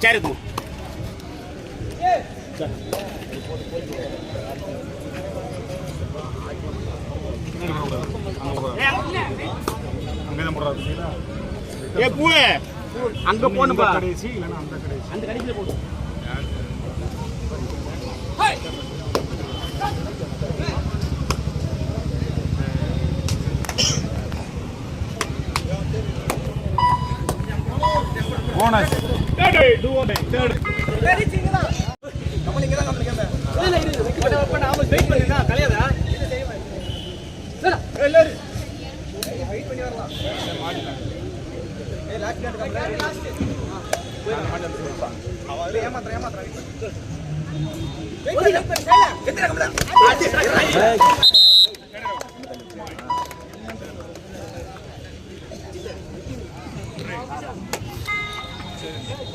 சரி ஏ பூ அங்க போணுப்பா கடைசி இல்லைன்னா அந்த கடைசி. அந்த கடைசியில போடு. போனஸ் டூ ஒன் தேர்ட் நம்ம நீங்க தான் நம்ம கேட்பேன் வெயிட் பண்ணுங்க கலையாதா எல்லாரும். வெயிட் பண்ணி வரலாம். ஏய் லாஸ்ட் கார்டு லாஸ்ட் அவன்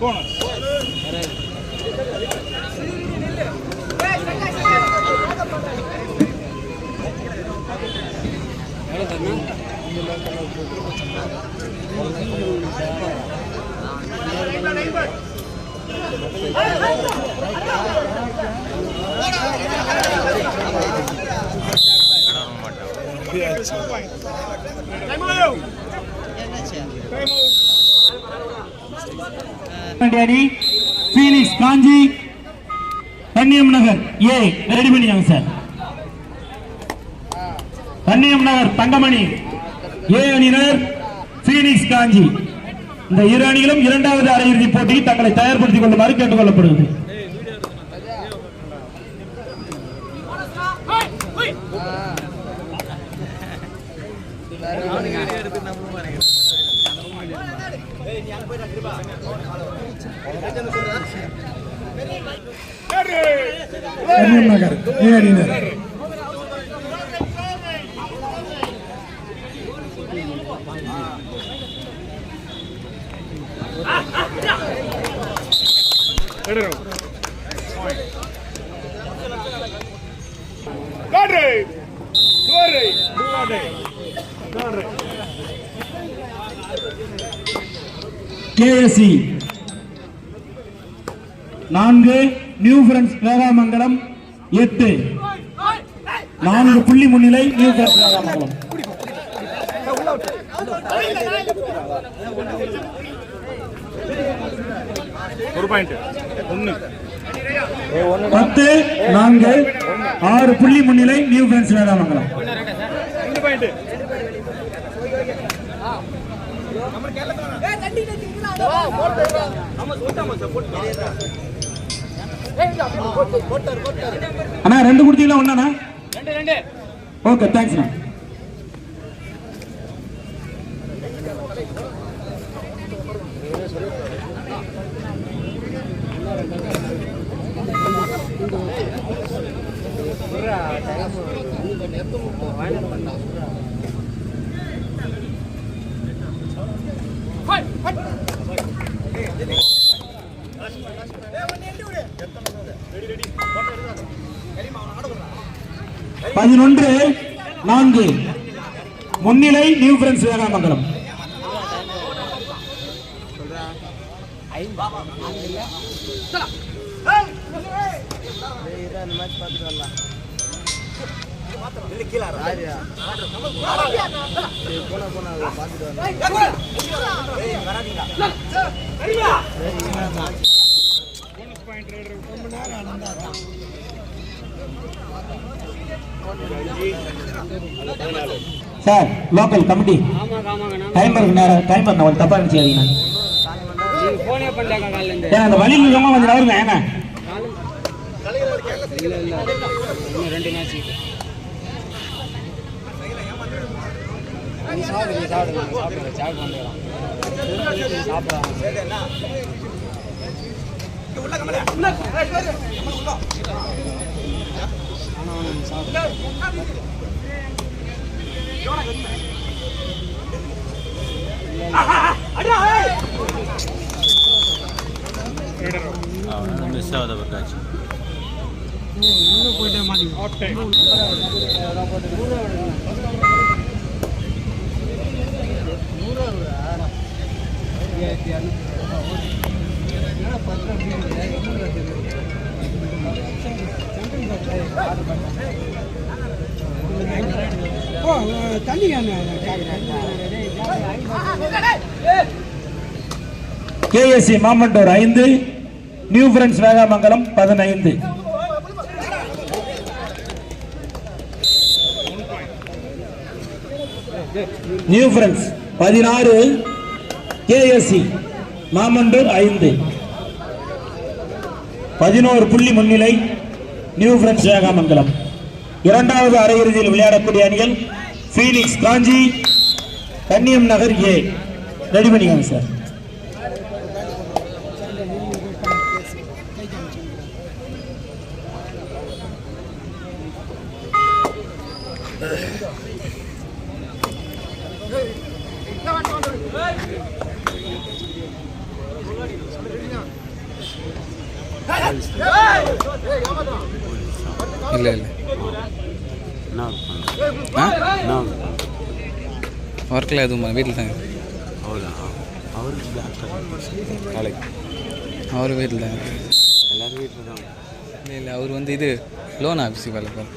போனஸ் எவ்வளோ தண்ணா அணி Phoenix Kanchi Kanniyam Nagar A ready பண்ணியாங்க sir Kanniyam Nagar Thangamani. A அணியினர் ஃபீனிக்ஸ் காஞ்சி இந்த இரு அணிகளும் இரண்டாவது அரையிறுதி போட்டிக்கு தங்களை தயார்படுத்திக் கொள்ளுமாறு கேட்டுக் கொள்ளப்படுகிறது கன்னியம் நகர் ஏ அணியினர் கேஎஸ்சி நான்கு நியூ ஃப்ரெண்ட்ஸ் வேதாமங்கலம் எட்டு. நான்கு புள்ளி முன்னிலை நியூ ஃப்ரெண்ட்ஸ் வேதாமங்கலம் ஒரு பாயிண்ட் பத்து நான்கு ஆறு புள்ளி முன்னிலை நியூ ஃப்ரெண்ட்ஸ் வேதாமங்கலம் ரெண்டு பாயிண்ட் அண்ணா ரெண்டு கொடுத்தீங்களா ஒண்ணாண்ணா? ஓகே தேங்க்ஸ்ண்ணா பதினொன்று நான்கு முன்னிலை new friends Vegamangalam sir local committee ஆமாங்க டைமர் இருக்கு நேரம் டைமர் நான் தப்பா நினைச்சாதீங்க போனே ஏன்னா அந்த வழியில் இருக்கவங்க கொஞ்சம் நகருங்க ஏங்க. இல்ல இல்ல இன்னும் ரெண்டு மேட்ச் மிஸ் சாப்பிடு நீ சாப்பிடு நாங்கள் கேஎஸ்சி மாமண்டூர் ஐந்து நியூ பிரெண்ட்ஸ் வேகாமங்கலம் பதினைந்து. நியூ பிரெண்ட்ஸ் பதினாறு கேஎஸ்சி மாமண்டூர் ஐந்து. பதினோரு புள்ளி முன்னிலை நியூ பிரெண்ட்ஸ் வேகாமங்கலம் இரண்டாவது அரையிறுதியில் விளையாடக்கூடிய அணிகள் Phoenix Kanchi Kanniyam Nagar A. Ready பண்ணிக்கோங்க சார். இல்லை இல்லை. என்ன ஒர்க்கில் எதுவும் வீட்டில் தாங்க. அவரா வீட்டில் தாங்க. எல்லாரும் வீட்டில் தான். இல்லை இல்லை அவர் வந்து இது லோன் ஆஃபீஸுக்கு வேலை பாரு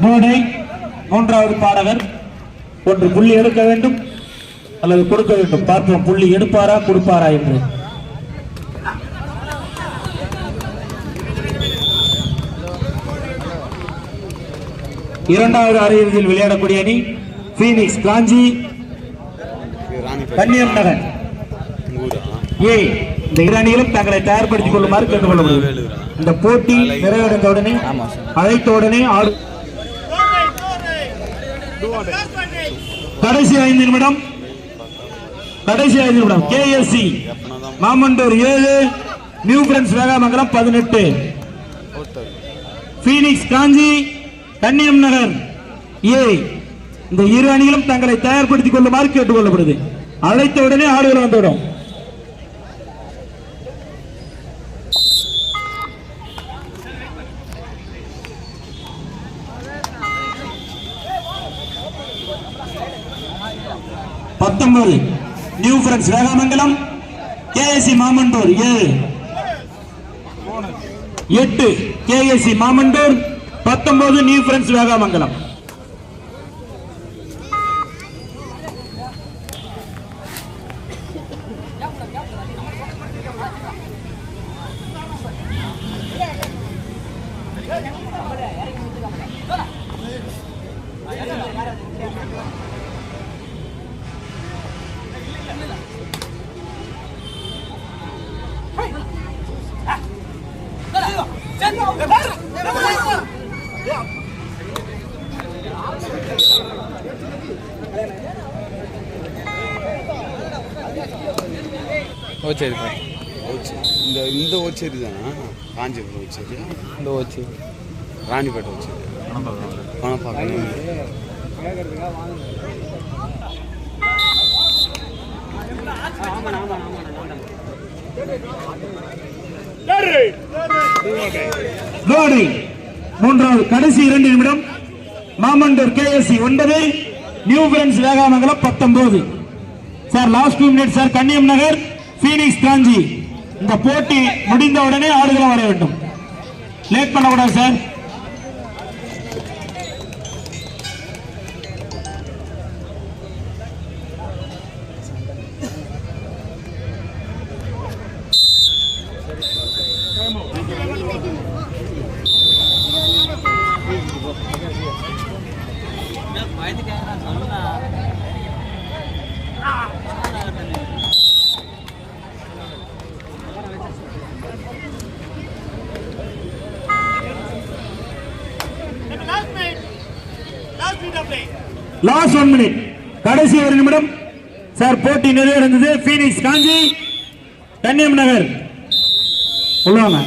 மூடை மூன்றாவது பாடகர் ஒன்று புள்ளி எடுக்க வேண்டும் அல்லது கொடுக்க வேண்டும். பார்ப்போம் புள்ளி எடுப்பாரா கொடுப்பாரா என்று. இரண்டாவது அரையிறுதியில் விளையாடக்கூடிய அணி பீனிக்ஸ் காஞ்சி கன்னியம் நகர். ஏ இந்த இரு அணிகளும் தங்களை தயார்படுத்திக் கொள்ளுமாறு கேட்டுக்கொள்ளப்படுகிறது இந்த போட்டி நிறைவடைந்த உடனே அழைத்த உடனே ஆடு கடைசி ஐந்து நிமிடம். கடைசி ஐந்து நிமிடம். கேஎஸ்சி மாமண்டூர் ஏழு நியூ பிரெண்ட்ஸ் வேகாமங்கலம் பதினெட்டு. பீனிக்ஸ் காஞ்சி கன்னியம் நகர் ஏ இந்த இரு அணிகளும் தங்களை தயார்படுத்திக் கொள்ளுமாறு கேட்டுக்கொள்ளப்படுது அழைத்த உடனே ஆடுகள் வந்துவிடும் பத்தொன்பது. New friends Vegamangalam KSC Mamandur ஏழு. எட்டு கேஎஸ்சி மாமண்டூர் பத்தொன்பது நியூ பிரெண்ட்ஸ் வேகாமங்கலம் ஓச்சேரி இந்த இந்த ஓச்சேரி தானா? காஞ்சிபுரம் ஓச்சேரி. இந்த ஓச்சேரி. ராணிப்பேட்டை ஓச்சேரி. பணப்பாக்கம் Loading! மூன்றாவது கடைசி இரண்டு நிமிடம் மாமண்டூர் கேஎஸ்சி ஒன்பது நியூ பிரெண்ட்ஸ் வேகாமங்கலம் பத்தொன்பது. Sir last two minute sir Kanniyam Nagar Phoenix Kanchi இந்த போட்டி முடிந்த உடனே ஆடுகளை வர வேண்டும். லேட் பண்ணக்கூடாது சார். லாஸ்ட் ஒன் மினிட் கடைசி ஒரு நிமிடம். சார் போட்டி நிறைவடைந்தது. பீனிக்ஸ் காஞ்சி. கன்னியம் நகர். சொல்லுவாங்க